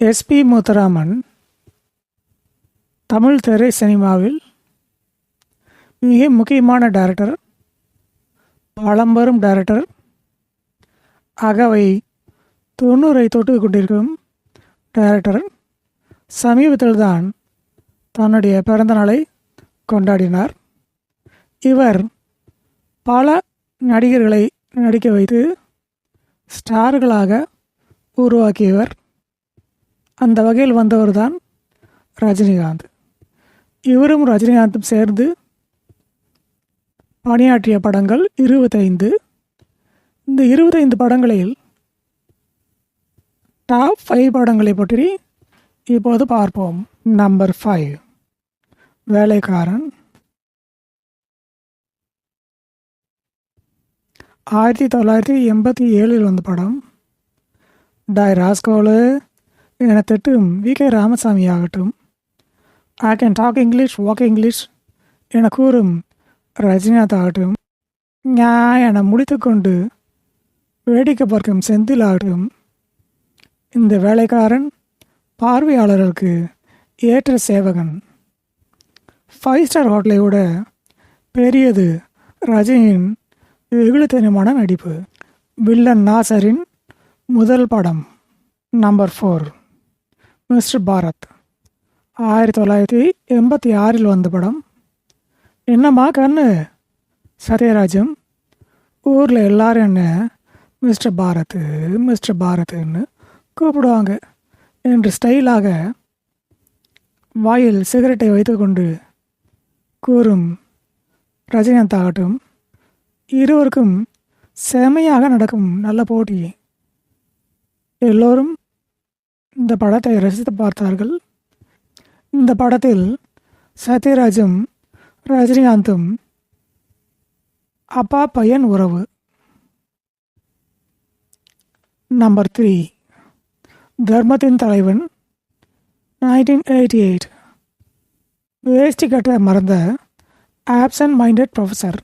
SP Muthuraman Tamil திரை சினிமாவில் மிக முக்கியமான டேரக்டர் பழம்பெரும் டேரக்டர் அகவை தொண்ணூறை தொட்டு கொண்டிருக்கும் டேரக்டர் சமீபத்தில்தான் தன்னுடைய பிறந்தநாளை கொண்டாடினார். இவர் பல நடிகர்களை நடிக்க வைத்து ஸ்டார்களாக உருவாக்கியவர். அந்த வகையில் வந்தவர் தான் ரஜினிகாந்த். இவரும் ரஜினிகாந்தும் சேர்ந்து பணியாற்றிய படங்கள் இருபத்தைந்து. இந்த இருபத்தைந்து படங்களில் டாப் ஃபைவ் படங்களை பற்றி இப்போது பார்ப்போம். நம்பர் ஃபைவ் வேலைக்காரன். ஆயிரத்தி தொள்ளாயிரத்தி எண்பத்தி ஏழில் வந்த படம். டாய் ராஸ்கோலு. என திட்டும் வி. கே. ராமசாமி ஆகட்டும். I can talk English walk English என கூறும் ரஜினிகாந்த் ஆகட்டும். ஞா என முடித்துக்கொண்டு வேடிக்கை பார்க்கும் செந்தில் ஆகட்டும். இந்த வேலைக்காரன் பார்வையாளர்களுக்கு ஏற்ற சேவகன். ஃபைவ் ஸ்டார் ஹோட்டலை விட பெரியது ரஜினியின் வெகுளித்தனமான நடிப்பு. வில்லன் நாசரின் முதல் படம் நம்பர் ஃபோர் மிஸ்டர் பாரத் ஆயிரத்தி தொள்ளாயிரத்தி எண்பத்தி ஆறில் வந்த படம். என்னம்மா கண்ணு சத்யராஜம் ஊரில் எல்லாரும் என்ன? மிஸ்டர் பாரத் மிஸ்டர் பாரத்னு கூப்பிடுவாங்க. என்று ஸ்டைலாக வாயில் சிகரெட்டை வைத்துக்கொண்டு கூறும் ரஜினிகாந்த் ஆகட்டும் இருவருக்கும் செமையாக நடக்கும் நல்ல போட்டி. எல்லோரும் இந்த படத்தை ரசித்து பார்த்தார்கள். இந்த படத்தில் சத்யராஜும் ரஜினிகாந்தும் அப்பா பையன் உறவு. Number three. தர்மத்தின் தலைவன் நைன்டீன் எயிட்டி எயிட் வேஷ்டி கட்ட மறந்த ஆப்சன்ட் மைண்டட் ப்ரொஃபஸர்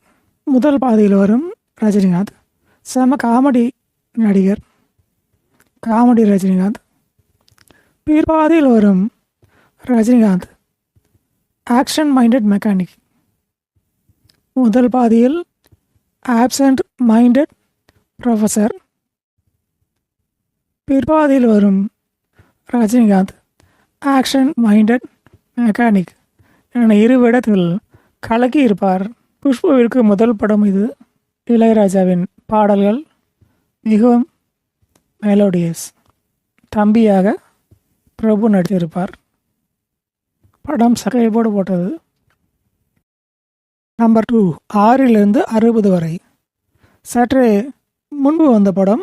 முதல் பாதையில் வரும் ரஜினிகாந்த் செம காமெடி நடிகர். காமெடி ரஜினிகாந்த். பீர்பாதையில் வரும் ரஜினிகாந்த். ஆக்ஷன் மைண்டட் மெக்கானிக் முதல் பாதியில் ஆப்சண்ட் மைண்டட் ப்ரொஃபஸர் பிற்பாதையில் வரும் ரஜினிகாந்த் ஆக்ஷன் மைண்டட் மெக்கானிக் என இருவிடத்தில் கலக்கி இருப்பார். புஷ்புவிற்கு முதல் படம் இது. இளையராஜாவின் பாடல்கள் மிகவும் மெலோடியஸ் தம்பியாக பிரபு நடித்திருப்பார். படம் சகைப்போடு போட்டது. நம்பர் டூ ஆறிலிருந்து அறுபது வரை. சற்றே முன்பு வந்த படம்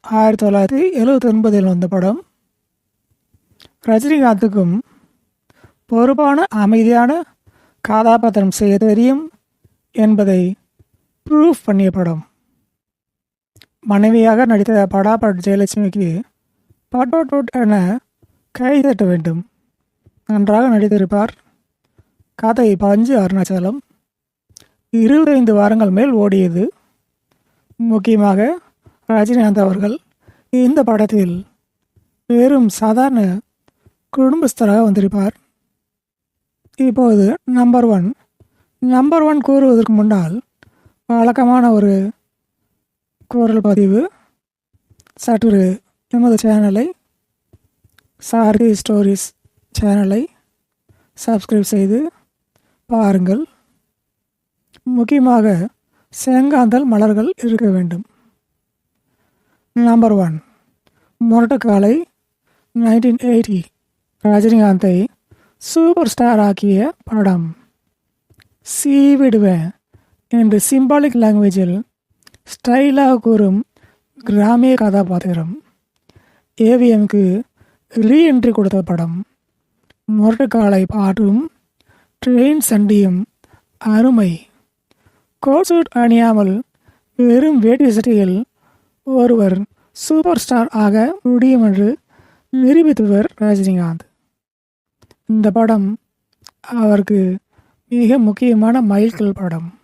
ஆயிரத்தி தொள்ளாயிரத்தி எழுபத்தி ஒன்பதில் வந்த படம். ரஜினிகாந்துக்கும் பொறுப்பான அமைதியான கதாபாத்திரம் செய்ய தெரியும் என்பதை ப்ரூஃப் பண்ணிய படம். மனைவியாக நடித்த படாபட் ஜெயலட்சுமிக்கு பட்டோட் என கை தட்ட வேண்டும். நன்றாக நடித்திருப்பார். கதை பஞ்சு அருணாச்சலம். இருபத்தைந்து வாரங்கள் மேல் ஓடியது. முக்கியமாக ரஜினிகாந்த் அவர்கள் இந்த படத்தில் வெறும் சாதாரண குடும்பஸ்தராக வந்திருப்பார். இப்போது நம்பர் ஒன். நம்பர் ஒன் கூறுவதற்கு முன்னால் வழக்கமான ஒரு குரல் பதிவு. சற்று எமது சேனலை சாரதி ஸ்டோரிஸ் சேனலை சப்ஸ்கிரைப் செய்து பாருங்கள். முக்கியமாக செங்காந்தல் மலர்கள் இருக்க வேண்டும். Number one. Murattu Kaalai nineteen eighty. ரஜினிகாந்தை சூப்பர் ஸ்டார் ஆக்கிய படம். சீவிடுவேன் என்று சிம்பாலிக் லாங்குவேஜில் ஸ்டைலாக கூறும் கிராமிய கதாபாத்திரம். ஏவிஎம்க்கு ரீஎன்ட்ரி கொடுத்த படம். முரட்டுக்காலை பாட்டும் ட்ரெயின் சண்டியும் அருமை. கோட் அணியாமல் வெறும் வேட்டி சட்டியில் ஒருவர் சூப்பர் ஸ்டார் ஆக முடியும் என்று நிரூபித்தவர் ரஜினிகாந்த். இந்த படம் அவருக்கு மிக முக்கியமான மைல்கல் படம்.